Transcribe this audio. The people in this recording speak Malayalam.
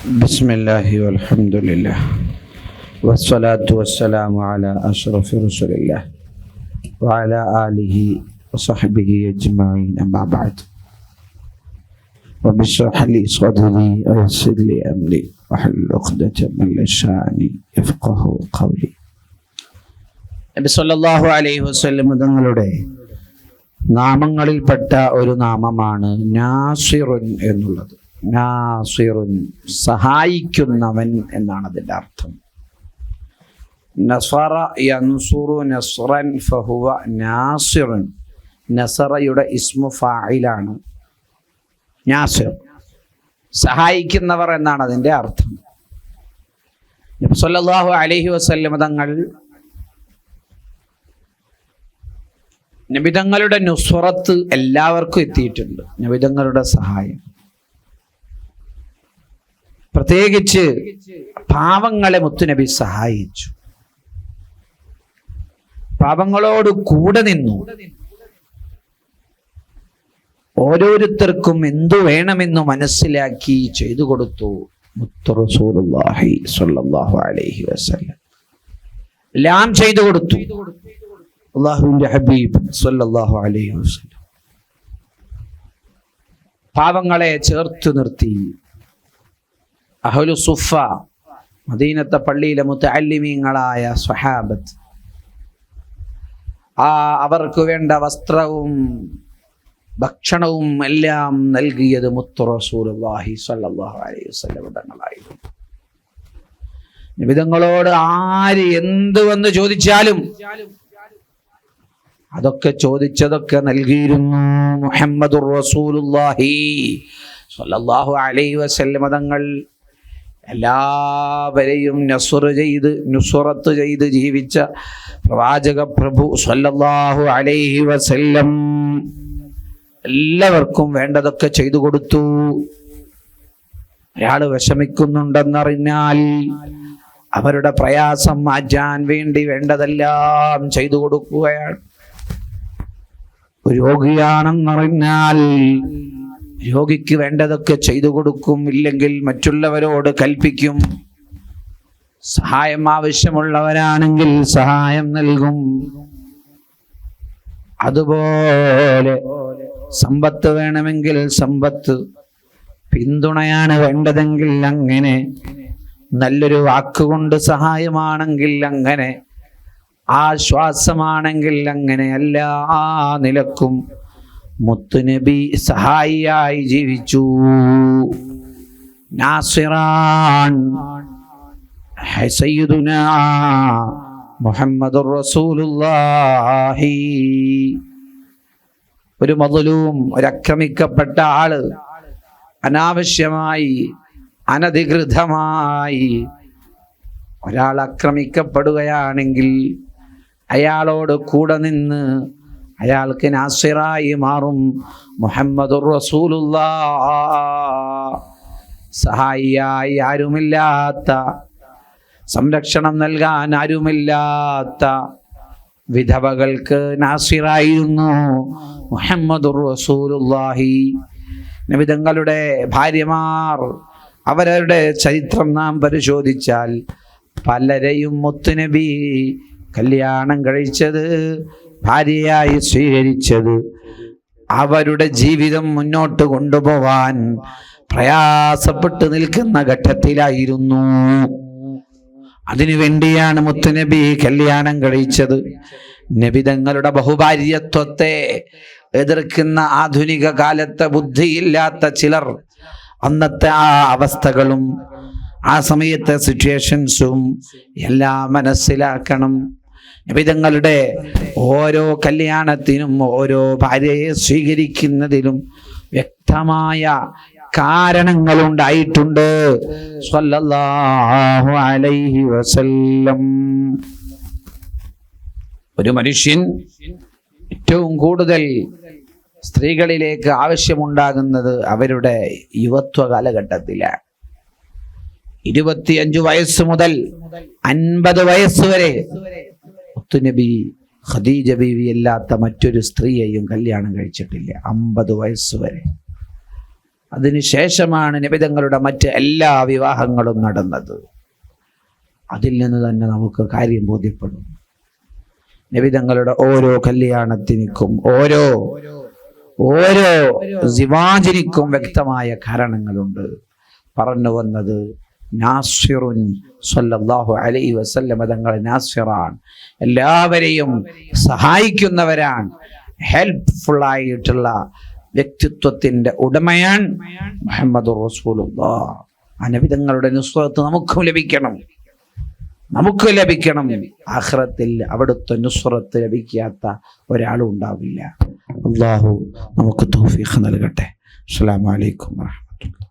ബിസ്മില്ലാഹി അലഹമുല്ല വസ്സലാത്തു വസ്സലാം അല അഷ്റഫി റസുലില്ല. വാല ആലിഹി വസഹബിഹി അജ്മഈൻ. അമ്മാ ബഅദ്. റബ്ബി ഇശ്റഹ് അംരി വഹൽ ഉഖ്ദത മിൻ ലിസാനി യഫ്ഖഹു ഖൗലി. നബി അലൈഹി വസല്ലം തങ്ങളുടെ നാമങ്ങളിൽപ്പെട്ട ഒരു നാമമാണ് നാസിറുൻ എന്നുള്ളത്. നാസിറുൻ സഹായിക്കുന്നവൻ എന്നാണ് അതിന്റെ അർത്ഥം. നസറ യൻസുറു നസ്റൻ ഫഹുവ നാസിറുൻ. നസറയുടെ ഇസ്മു ഫായിലാണ്. നാസിർ. സഹായിക്കുന്നവർ എന്നാണ് അതിന്റെ അർത്ഥം. നബി സല്ലല്ലാഹു അലൈഹി വസല്ലം തങ്ങൾ നബിതങ്ങളുടെ നുസ്വറത്ത് എല്ലാവർക്കും എത്തിയിട്ടുണ്ട്. നബിതങ്ങളുടെ സഹായം. പ്രത്യേകിച്ച് പാവങ്ങളെ മുത്തുനബി സഹായിച്ചു. പാവങ്ങളോട് കൂടെ നിന്നു. ഓരോരുത്തർക്കും എന്തു വേണമെന്ന് മനസ്സിലാക്കി ചെയ്തു കൊടുത്തു സ്വല്ലല്ലാഹു അലൈഹി വസല്ലം. എല്ലാം ചെയ്തു കൊടുത്തു. ഹബീബ് സ്വല്ലല്ലാഹു അലൈഹി വസല്ലം. പാവങ്ങളെ ചേർത്ത് നിർത്തി. അഹ്ലു സുഫ മദീനത്തെ പള്ളിയിലെ മുത്തല്ലിമീങ്ങളായ സ്വഹാബത്ത്. ആ അവർക്ക് വേണ്ട വസ്ത്രവും ഭക്ഷണവും എല്ലാം നൽകിയത് മുത്തുറസൂലി സ്വല്ലല്ലാഹു അലൈഹി ആര് എന്ത് വന്ന് ചോദിച്ചാലും അതൊക്കെ ചോദിച്ചതൊക്കെ നൽകിയിരുന്നു മുഹമ്മദുർ റസൂലുല്ലാഹി സ്വല്ലല്ലാഹു അലൈഹി വസല്ലം തങ്ങൾ എല്ലാവരെയും നസുറ ചെയ്ത് നുസുറത്ത് ചെയ്ത് ജീവിച്ച പ്രവാചക പ്രഭു സല്ലാഹു അലൈഹി വസല്ലം എല്ലാവർക്കും വേണ്ടതൊക്കെ ചെയ്തു കൊടുത്തു. ഒരാൾ വിഷമിക്കുന്നുണ്ടെന്നറിഞ്ഞാൽ അവരുടെ പ്രയാസം മാറ്റാൻ വേണ്ടി വേണ്ടതെല്ലാം ചെയ്തു കൊടുക്കുകയാണ്. രോഗിയാണെന്നറിഞ്ഞാൽ രോഗിക്ക് വേണ്ടതൊക്കെ ചെയ്തു കൊടുക്കും ഇല്ലെങ്കിൽ മറ്റുള്ളവരോട് കൽപ്പിക്കും. സഹായം ആവശ്യമുള്ളവരാണെങ്കിൽ സഹായം നൽകും. അതുപോലെ സമ്പത്ത് വേണമെങ്കിൽ സമ്പത്ത് പിന്തുണയാണ് വേണ്ടതെങ്കിൽ അങ്ങനെ. നല്ലൊരു വാക്കുകൊണ്ട് സഹായമാണെങ്കിൽ അങ്ങനെ ആശ്വാസമാണെങ്കിൽ അങ്ങനെ എല്ലാ നിലക്കും മുത്തുനബി സഹായിയായി ജീവിച്ചു. നാസിറാൻ റസൂലുള്ളാഹി. ഒരു മതലും ഒരക്രമിക്കപ്പെട്ട ആൾ അനാവശ്യമായി അനധികൃതമായി ഒരാൾ ആക്രമിക്കപ്പെടുകയാണെങ്കിൽ അയാളോട് കൂടെ നിന്ന് അയാൾക്ക് നാസിറായി മാറും. റസൂലുള്ള. സഹായിയായി ആരുമില്ലാത്ത സംരക്ഷണം നൽകാൻ ആരുമില്ലാത്ത വിധവകൾക്ക് നാസിറായിരുന്നു മുഹമ്മദുർ റസൂലുള്ളാഹി. നബിതങ്ങളുടെ ഭാര്യമാർ അവരവരുടെ ചരിത്രം നാം പരിശോധിച്ചാൽ പലരെയും മുത്തുനബി കല്യാണം കഴിച്ചത് ഭാര്യയായി സ്വീകരിച്ചത് അവരുടെ ജീവിതം മുന്നോട്ട് കൊണ്ടുപോവാൻ പ്രയാസപ്പെട്ട് നിൽക്കുന്ന ഘട്ടത്തിലായിരുന്നു. അതിനുവേണ്ടിയാണ് മുത്തുനബി കല്യാണം കഴിച്ചത്. നബിതങ്ങളുടെ ബഹുഭാര്യത്വത്തെ എതിർക്കുന്ന ആധുനിക കാലത്തെ ബുദ്ധിയില്ലാത്ത ചിലർ അന്നത്തെ ആ അവസ്ഥകളും ആ സമയത്തെ സിറ്റുവേഷൻസും എല്ലാം മനസ്സിലാക്കണം. നബിതങ്ങളുടെ ഓരോ കല്യാണത്തിനും ഓരോ ഭാര്യയെ സ്വീകരിക്കുന്നതിലും വ്യക്തമായ കാരണങ്ങളുണ്ടായിട്ടുണ്ട്. സ്വല്ലല്ലാഹു അലൈഹി വസല്ലം. ഒരു മനുഷ്യൻ ഏറ്റവും കൂടുതൽ സ്ത്രീകളിലേക്ക് ആവശ്യമുണ്ടാകുന്നത് അവരുടെ യുവത്വ കാലഘട്ടത്തിലാണ്. ഇരുപത്തിയഞ്ചു വയസ്സ് മുതൽ അൻപത് വയസ്സ് വരെ മുത്തുനബി ഖദീജ ബീവി അല്ലാത്ത മറ്റൊരു സ്ത്രീയെയും കല്യാണം കഴിച്ചിട്ടില്ല. അമ്പത് വയസ്സ് വരെ. അതിനുശേഷമാണ് നിബിതങ്ങളുടെ മറ്റ് എല്ലാ വിവാഹങ്ങളും നടന്നത്. അതിൽ നിന്ന് തന്നെ നമുക്ക് കാര്യം ബോധ്യപ്പെടും. നിബിതങ്ങളുടെ ഓരോ കല്യാണത്തിനും ഓരോ ഓരോ സിവാജിനിക്കും വ്യക്തമായ കാരണങ്ങളുണ്ട്. പറഞ്ഞു വന്നത് നാസിറുൻ സല്ലല്ലാഹു അലൈഹി വസല്ലം തങ്ങൾ നാസിറാണ്. എല്ലാവരെയും സഹായിക്കുന്നവരാണ്. ഹെൽപ്ഫുൾ ആയിട്ടുള്ള വ്യക്തിത്വത്തിന്റെ ഉടമയാൻ മുഹമ്മദ് റസൂലുള്ളാ അനവിധങ്ങളുടെ നുസ്രത്ത് നമുക്കും ലഭിക്കണം. നമുക്ക് ലഭിക്കണം. ആഖിറത്തിൽ അവിടുത്തെ നുസ്രത്ത് ലഭിക്കാത്ത ഒരാളും ഉണ്ടാവില്ല. അള്ളാഹു നമുക്ക് തൗഫീഖ് നൽകട്ടെ. അസ്സലാമു അലൈക്കും വറഹ്മത്തുള്ളാഹി